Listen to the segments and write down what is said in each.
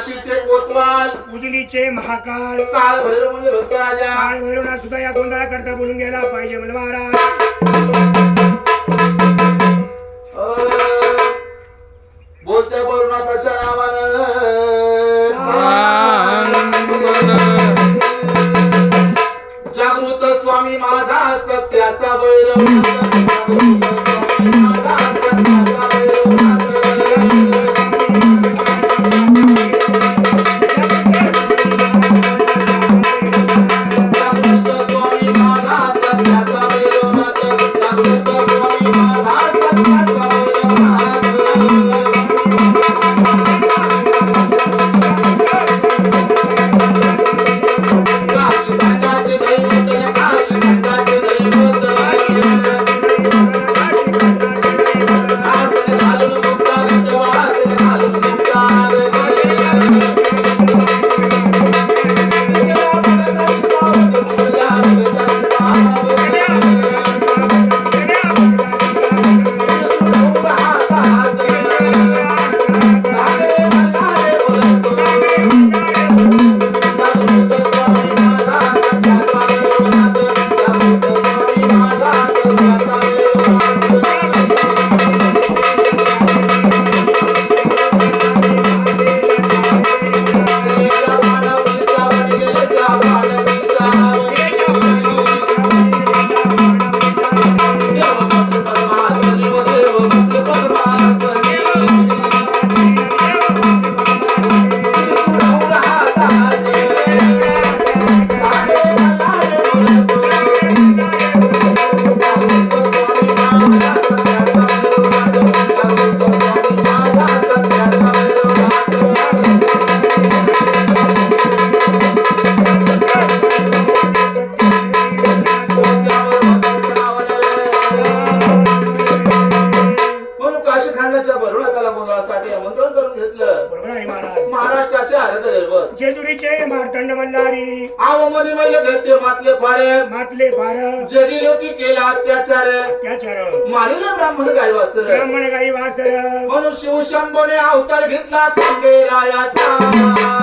काशीचे कोतवाल. उजनीचे महाकाळ. काळ भैरव म्हणजे भक्त राजा. काळ भैरवना सुद्धा या गोंधळा करता बोलून गेला पाहिजे म्हणलं महाराज. गाय वासर. ब्राह्मण गाई वासर. म्हणून शिवशंभोने अवतार घेतला खंडेरायाचा.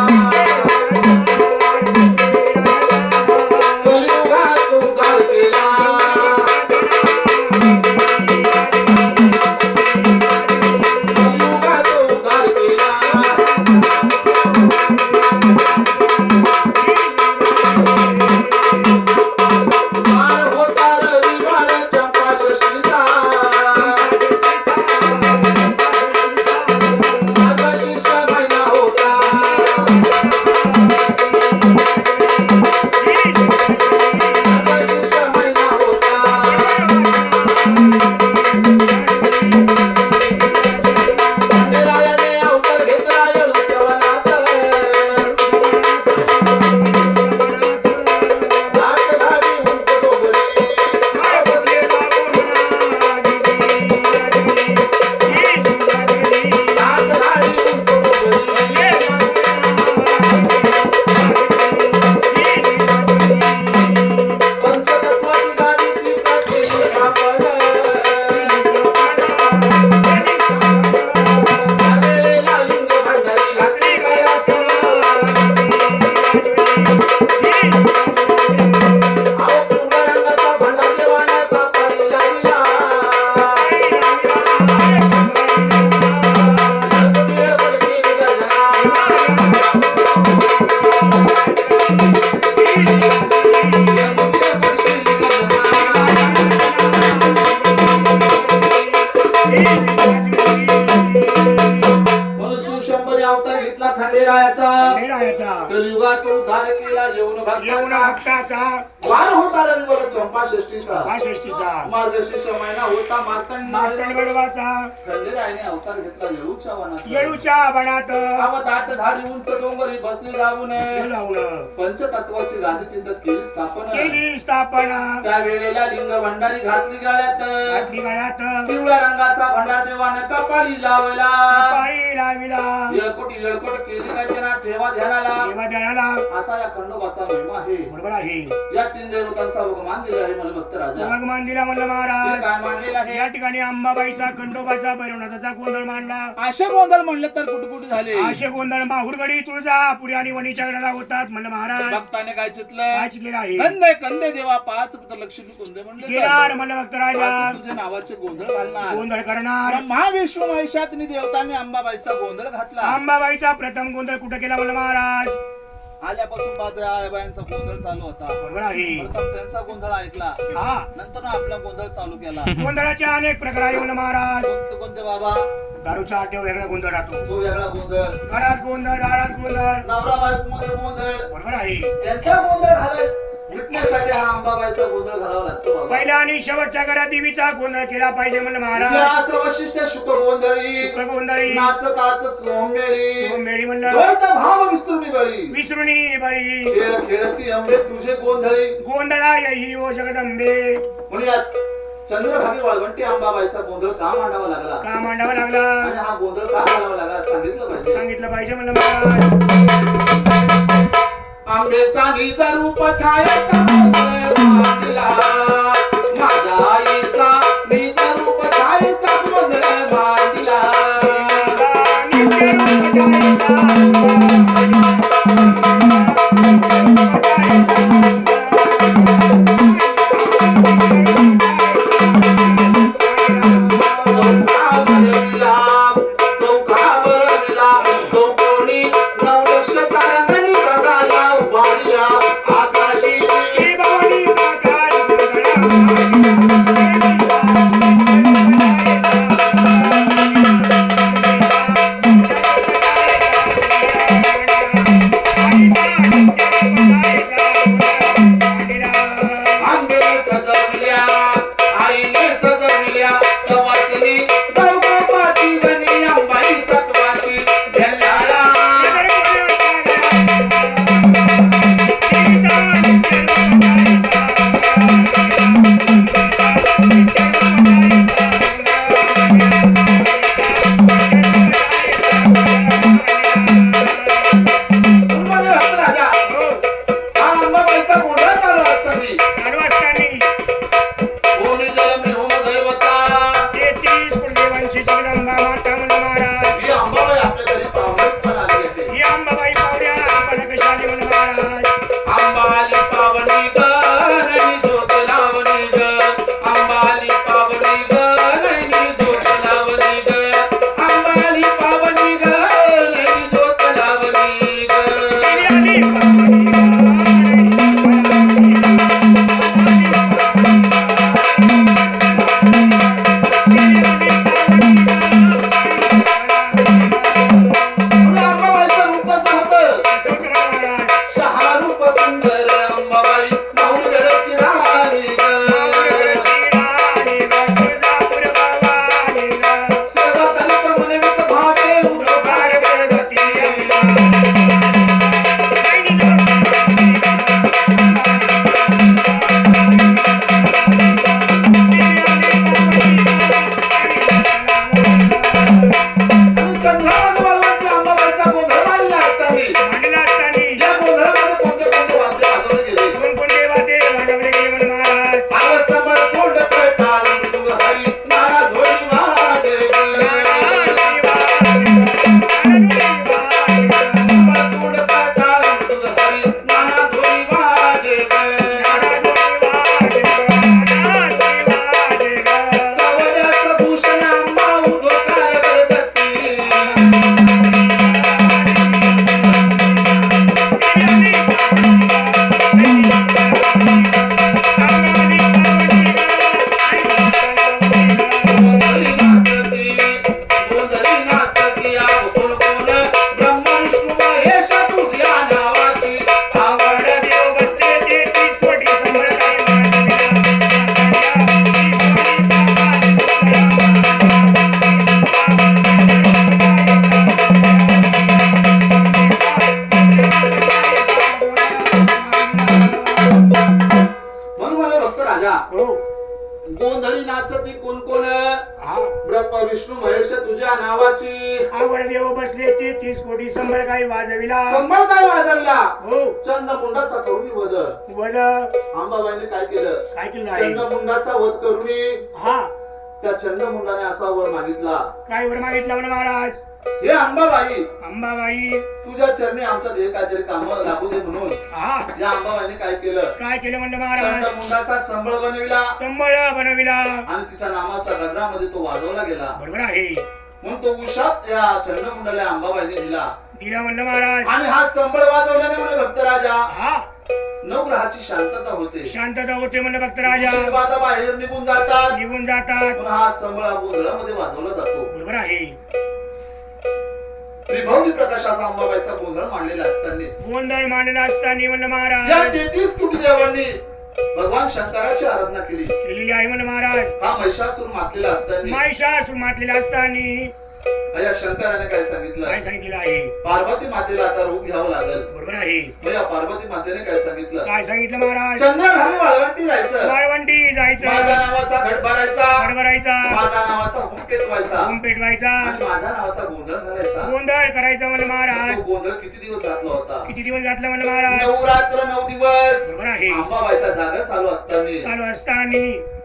होता मार्तंड मार्तंड गडवाचा खंडेरायाने अवतार घेतला वेळूच्या वनात. येळूच्या झाडी उंच डोंगरी बसली लावून पंचतत्वाची गादी तिथं केली स्थापना. केली स्थापना. त्या वेळेला लिंग भंडारी घातली गळ्यात. घातली गळ्यात. पिवळ्या रंगाचा भंडार देवानं कपाळी लावला. पाळी लाविला. येळकोट येळकोट केली का जना ठेवा ध्यानाला. देवा ध्यानाला. असा या खंडोबाचा महिमा आहे. बरोबर आहे. या तीन देवतांचा भगवान दिला आणि मला भक्त राजा. भगवान दिला ते महाराज. काय मांडलेलं आहे? या ठिकाणी अंबाबाईचा खंडोबाचा भैरवनाथाचा गोंधळ मांडला. असे गोंधळ म्हणले तर कुठे कुठे झाले? असे गोंधळ माहुरगडी तुळजापुरी आणि वणीच्या गडाला होतात म्हणलं महाराज. भक्ताने काय चितलं? काय चितलेलं आहे? कंदे कंदे देवा पाच लक्ष्मी कोंदे म्हणले तर. म्हणलं भक्त राजा. तुझ्या नावाचे गोंधळ घालणार. गोंधळ करणार. ब्रह्मा विष्णू महेशातनी देवतांनी अंबाबाईचा गोंधळ घातला. अंबाबाईचा प्रथम गोंधळ कुठं केला म्हणलं महाराज? आल्यापासून बादळ्या बायांचा गोंधळ चालू होता. बरोबर आहे. प्रथम त्यांचा गोंधळ ऐकला. हा. नंतर आपला गोंधळ चालू केला. गोंधळाचे अनेक प्रकार आहे महाराज. कोणते कोणते बाबा? दारूचा आठव वेगळा गोंधळ राहतो. तो वेगळा गोंधळ. घरात गोंधळ दारात गोंधळ. नवरा बायको मध्ये गोंधळ. बरोबर आहे. त्यांचा गोंधळ घालाय मिटण्यासाठी हा अंबाबाईचा गोंधळ घालावा लागतो बाबा. पहिल्या आणि शेवटच्या घरात देवीचा गोंधळ केला पाहिजे म्हणलं महाराज. इतिहास वशिष्ठ शुक गोंधळी गोंधळी नाचतात सोमेळी मेळी म्हणलं. द्वैत भाव विसरुणी बळी. विसरुणी बळी. खेळ खेळती अंबे तुझे गोंधळी. गोंधळा यही ओ जगदंबे. म्हणून यात चंद्रभागी वाळवंटी अंबाबाईचा गोंधळ का मांडावा लागला? का मांडावा लागला? आणि हा गोंधळ का घालावा लागला? सांगितलं पाहिजे. सांगितलं पाहिजे म्हणलं महाराज. आंबेचा निज रूप छायाचा गोंधळ मांडला. आईचा निज रूप छायेचा गोंधळ मागितला काय वर मागितलं म्हणे महाराज? हे अंबाबाई. अंबाबाई. तुझ्या चरणी आमचा देह काहीतरी कामाला लागू दे म्हणून. हा. या अंबाबाईने काय केलं? काय केलं म्हणलं महाराज? चंडमुंडाचा संबळ बनविला. संबळ बनविला. आणि तिच्या नामाच्या गजरामध्ये तो वाजवला गेला. बरोबर आहे. म्हणून तो उशाप या चंडमुंडाला अंबाबाईने दिला. दिला म्हणलं महाराज. आणि हा संबळ वाजवल्याने म्हणे भक्तराजा हा. नवग्रहाची शांतता होते. शांतता होते म्हणलं भक्त राजा. बाहेर निघून जातात. निघून जातात. हा संबळ गोंधळामध्ये वाजवला जातो. बरोबर आहे. त्रिभवनी प्रकाशाचा अंबाबाईचा गोंधळ मांडलेला असताना. गोंधळ मांडला असताना म्हणलं या महाराज तेहतीस कोटी देवांनी भगवान शंकराची आराधना केली. केलेली आहे म्हणलं महाराज. हा महिषासूर मातलेला असताना. माहिषासूर मातलेला असताना या शंकराने काय सांगितलं? काय सांगितलेलं आहे? पार्वती मातेला आता रूप घ्यावं लागल. बरोबर आहे. पार्वती मातेने काय सांगितलं? काय सांगितलं महाराज? चंद्रभागी वाळवंटी जायचं. वाळवंटी माझ्या जायचं नावाचा घट भरायचा. भरायचा माझा नावाचा हुम पेटवायचा. होम पेटवायचा. आणि माझ्या नावाचा गोंधळ घालायचा गोंधळ करायचा म्हणलं महाराज. तो गोंधळ किती दिवस घातला होता? किती दिवस घातलं म्हणलं महाराज? नऊ रात्र नऊ दिवस. बरोबर आहे. अंबाबाईचा जागा चालू असताना. चालू असताना.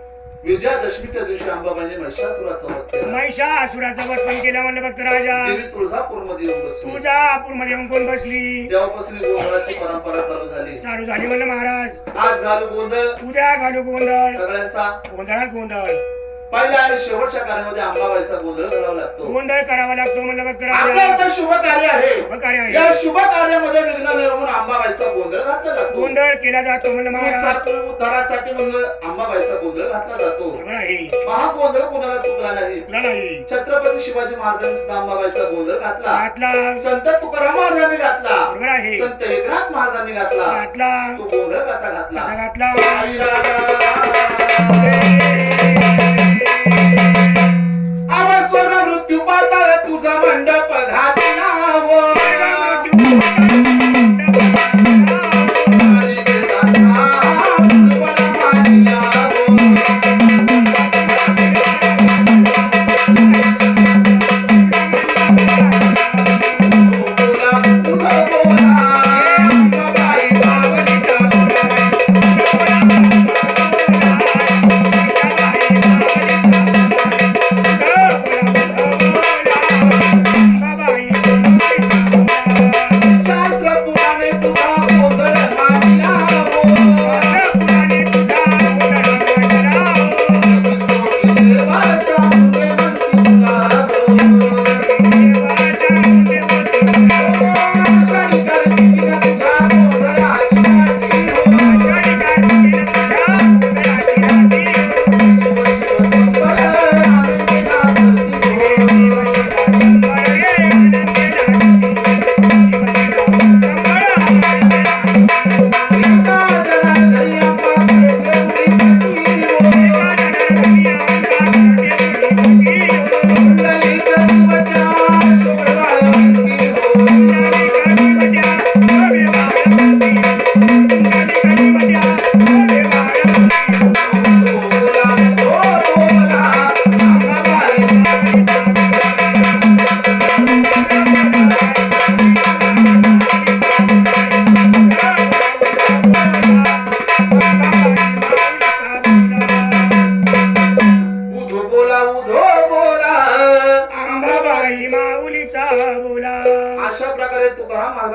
विजयादशमीच्या दिवशी अंबाबाईने महिषासुराचा वध केला. महिषासुराचा वध पण केला म्हणलं भक्त राजा. देवी तुळजापूरमध्ये येऊन बसली. तुळजापूरमध्ये येऊन कोण बसली? तेव्हापासून गोंधळाची परंपरा चालू झाली. चालू झाली म्हणलं महाराज. आज घालू गोंधळ. उद्या घालू गोंधळ. सगळ्यांचा. गोंधळात गोंधळ. पहिल्या आणि शेवटच्या कार्यामध्ये अंबाबाईचा गोंधळ घालावा लागतो. गोंधळ करावा लागतो म्हणलं आपलं शुभ कार्य आहे. या शुभ कार्यामध्ये विघ्न नाही म्हणून अंबाबाईचा गोंधळ घातला जातो. गोंधळ केला जातो म्हणलं उद्धारासाठी म्हणून अंबाबाईचा गोंधळ घातला जातो. बरोबर आहे. हा गोंधळ कोणाला चुकला नाही. छत्रपती शिवाजी महाराजांनी सुद्धा अंबाबाईचा गोंधळ घातला. घातला. संत तुकाराम महाराजांनी घातला. बरोबर आहे. संत एकनाथ महाराजांनी घातला. घातला. तो गोंधळ कसा घातला? कसा घातला?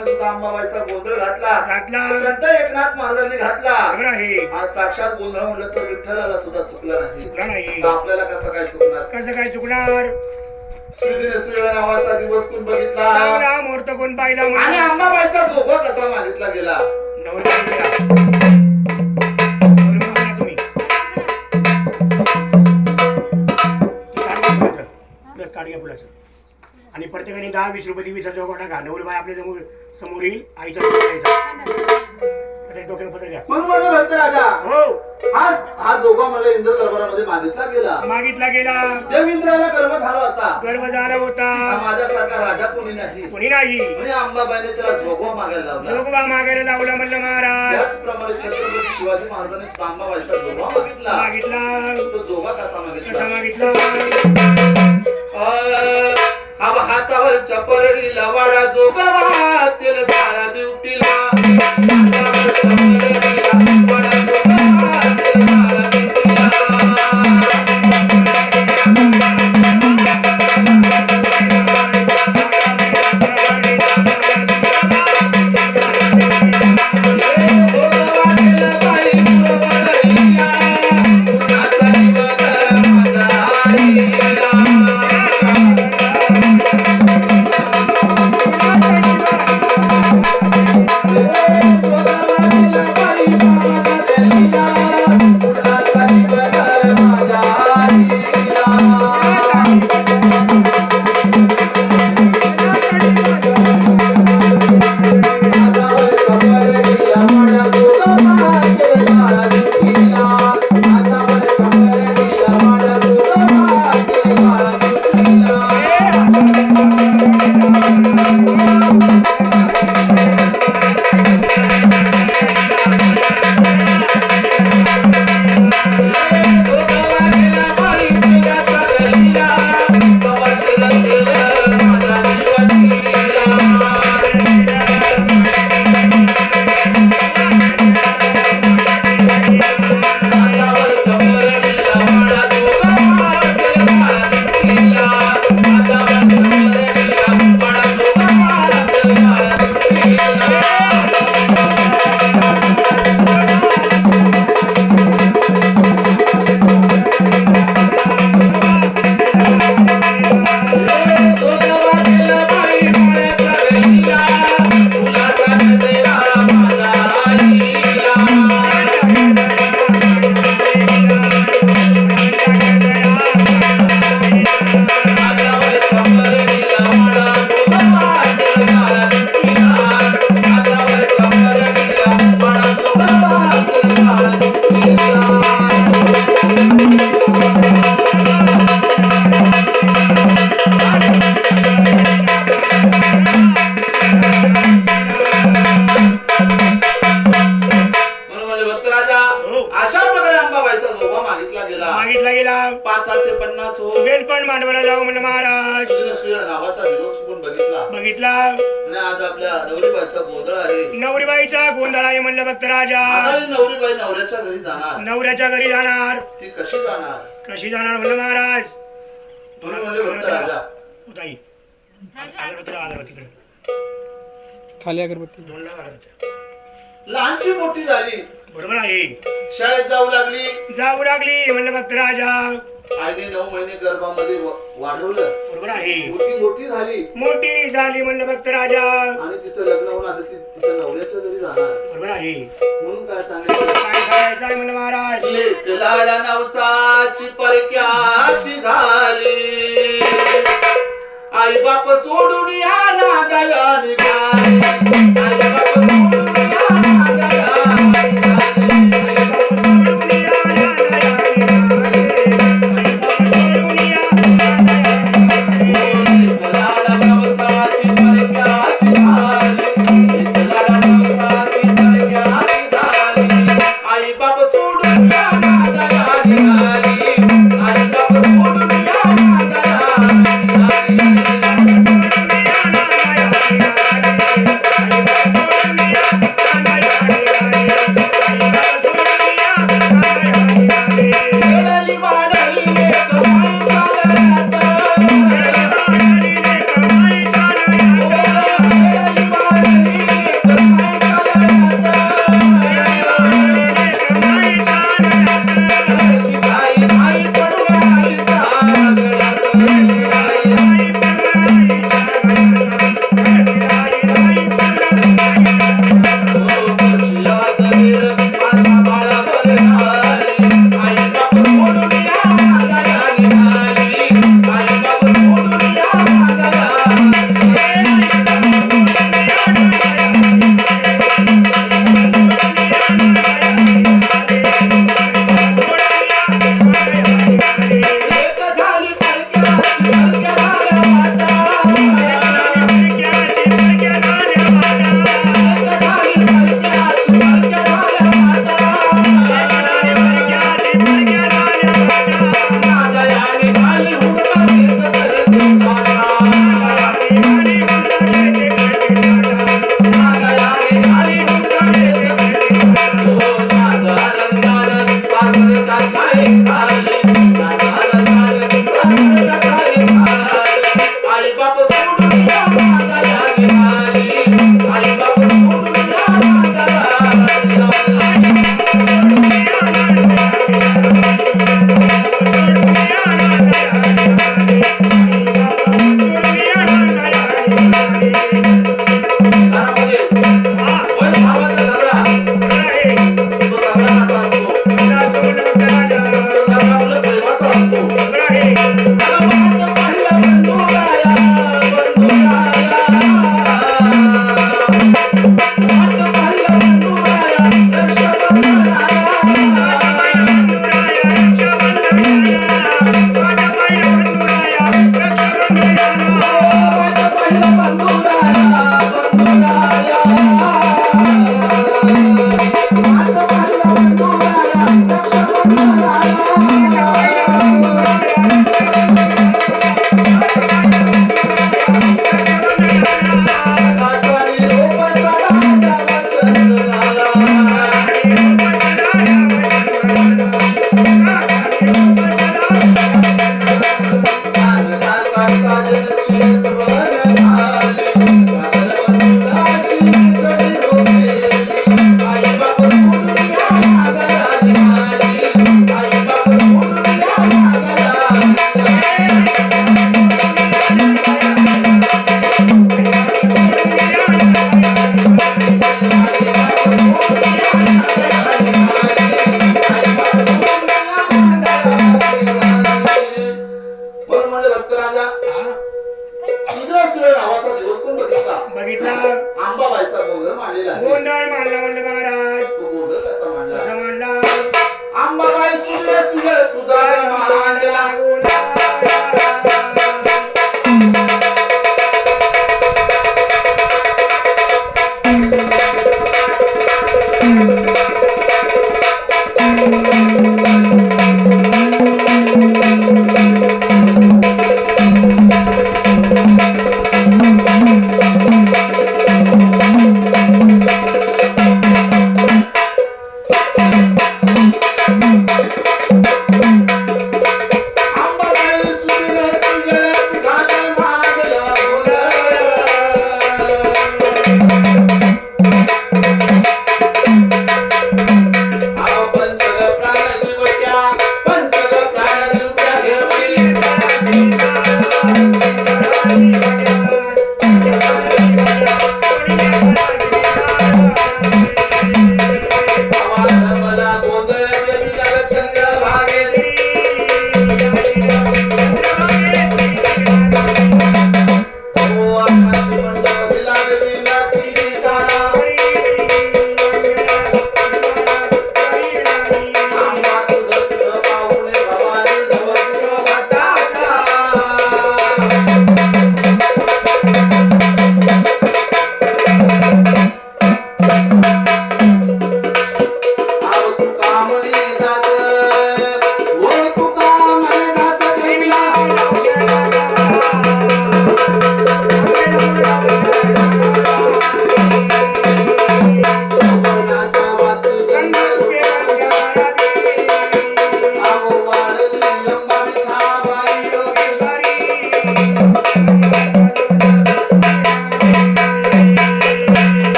महाराजांनी सुद्धा अंबाबाईचा गोंधळ घातला. घातला. संत एकनाथ महाराजांनी घातला. आहे. आज साक्षात गोंधळ म्हटलं तर विठ्ठलाला सुद्धा चुकला नाही. चुकला नाही. तर आपल्याला कसं काय चुकणार? कसं काय चुकणार? सुदिने सूर्य नावाचा दिवस कोण बघितला? चांगला मुहूर्त कोण पाहिला आणि म्हणून अंबाबाईचा जोगा कसा मागितला गेला? नवरा तुम्ही. ते फुलाचं. आणि प्रत्येकाने दहा वीस रुपये वीस जोगा टाका नवरी बाई आपल्यासमोर समोर येईल आईचा जोगा द्यायचा आता डोक्यावर पत्र घ्या. म्हणून म्हणलं भक्त राजा. हो. जोगा मला इंद्र दरबारामध्ये मागितला गेला. मागितला गेला. गर्व झाला होता. गर्व झाला होता. माझ्यासारखा राजा कोणी नाही. कोणी नाही. म्हणजे अंबाबाईने त्याला जोगवा मागायला लावला. जोगवा मागायला लावला म्हणलं महाराज. त्याचप्रमाणे छत्रपती शिवाजी महाराजांनी अंबाबाईचा जोगवा मागितला. मागितला. तो जोगा कसा कसा मागितला? मागितला अब हातावरच्या परडीला वाडा जोगवा तेल झाडा दिवटीला. म्हणलं भक्त राजा ही नवरीबाई नवऱ्याच्या घरी जाणार. नवऱ्याच्या घरी जाणार. ती कशी जाणार? कशी जाणार म्हणलं महाराज? म्हणून म्हणले भक्त राजा. उताई अगरबत्ती लावा, अगरबत्ती इकडे. खाली अगरबत्ती. दोन लावा अगरबत्ती. लहानशी मोठी झाली. बरोबर आहे. शाळेत जाऊ लागली. जाऊ लागली म्हणलं भक्त राजा. आईने नऊ महिने गर्भामध्ये वाढवलं. बरोबर आहे. मुलगी मोठी झाली. मोठी झाली म्हणलं भक्त राजा. आणि तिचं लग्न होऊन आता ती तिच्या नवऱ्याच्या घरी जाणार. बरोबर आहे. म्हणून काय सांगायचं? काय सांगायचं आहे म्हणलं महाराज? लेक लाडा नवसाची परक्याची झाली. आई बाप सोडून या नादया निघाली.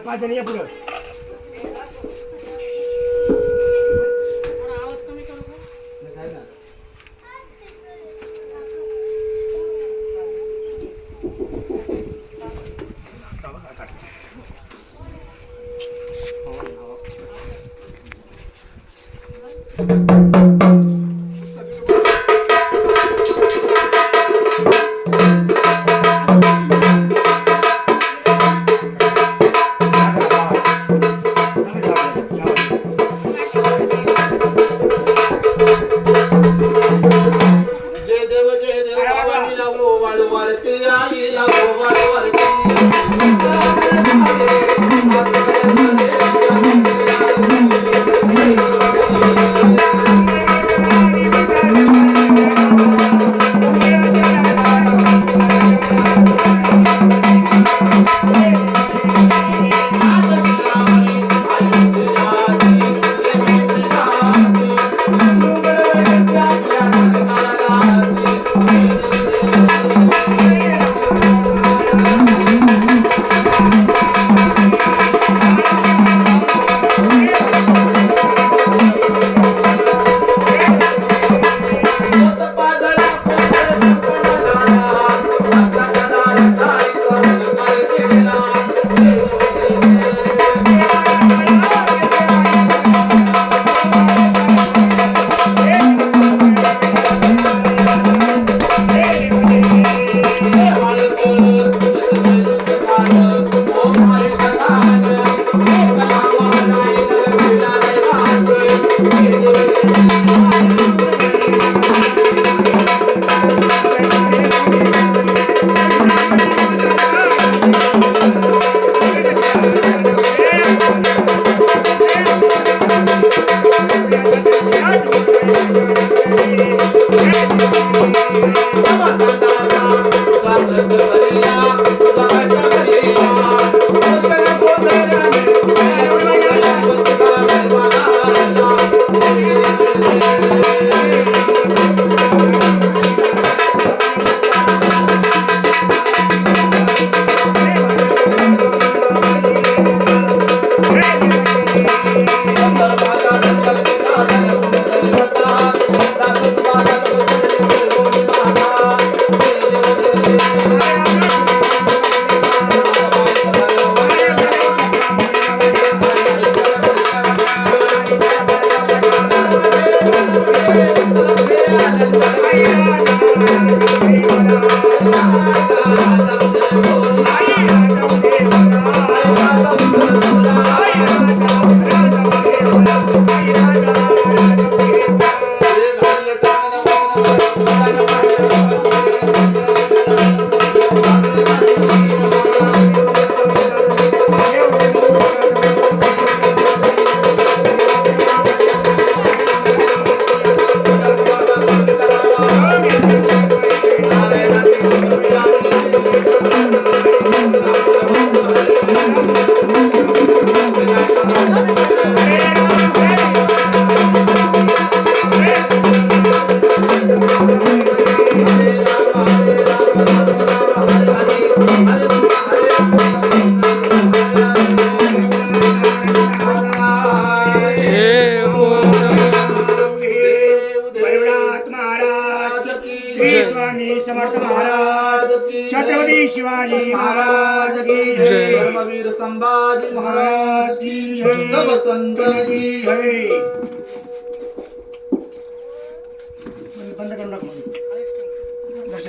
पाच जणी या पुढं